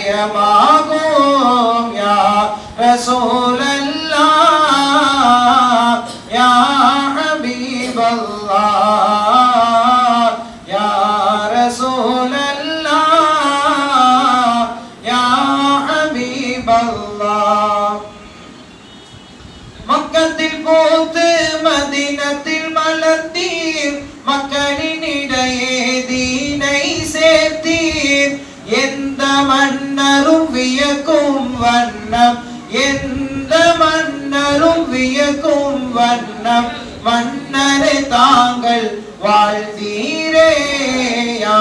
ஒளிமயமாகும் யா ரசூலல்லா யா ஹபீபல்லா யா ரசூலல்லா யா ஹபீபல்லா மக்கத்தில் போத்து மதினத்தில் மலர்த்தீர் மக்களினிடையே தீனை சேர்த்தீர் எந்த மண் மன்னரும் வியக்கும் வண்ணம். எந்த மன்னரும் வியக்கும் வண்ணம். மன்னரை தாங்கள் வாழ்த்தீரே யா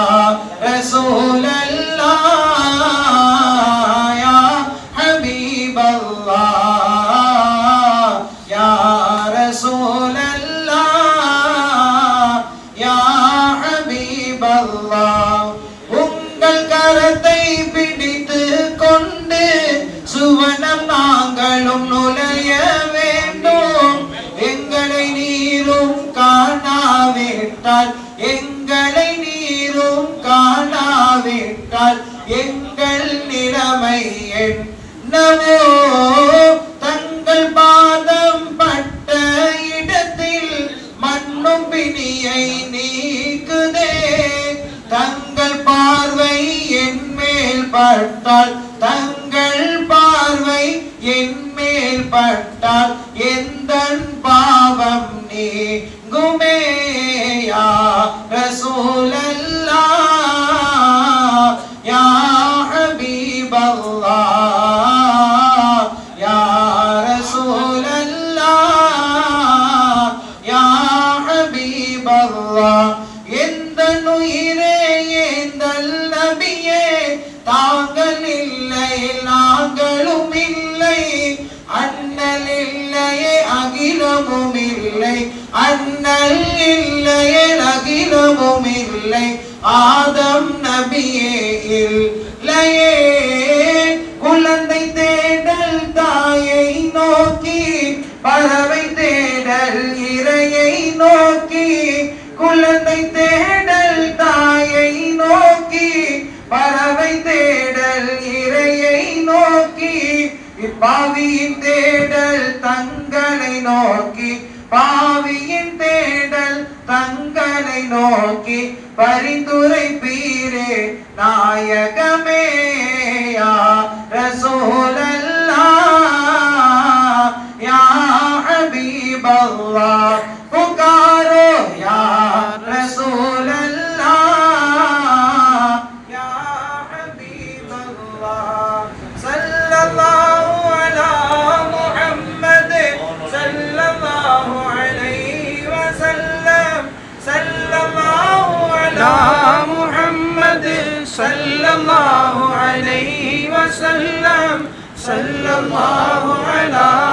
காணாவிட்டால் எங்களை நீரும் காணாவிட்டால் எங்கள் நிலைமை என்னவோ? தங்கள் பாதம் பட்ட இடத்தில் மண்ணும் பிணியை நீக்குதே. தங்கள் பார்வை என் மேல் பட்டால் தங்கள் பார்வை என் மேல் பட்டால் எந்த பாவம் நீங்குமே? யா رسول الله يا حبيب الله يا رسول الله يا حبيب الله. எந்த நுயிரே எந்த நபியே தாங்கள் இல்லை நாங்களும் இல்லை. அண்ணல் இல்லையே அகிலமும் இல்லை. அண்ணல் இல்லை அகிலமும் இல்லை. ஆதம் நபியே இல்லையே. குழந்தை தேடல் தாயை நோக்கி பறவை தேடல் இறையை நோக்கி குழந்தை தேடல் தாயை நோக்கி பறவை தேடல் இறையை நோக்கி இப்பாவியின் தேடல் தங்களை நோக்கி பாவியின் தேடல் தங்களை நோக்கி பரிந்துரை பீரே நாயகமே. محمد صلی اللہ علیہ وسلم. صلی اللہ علیہ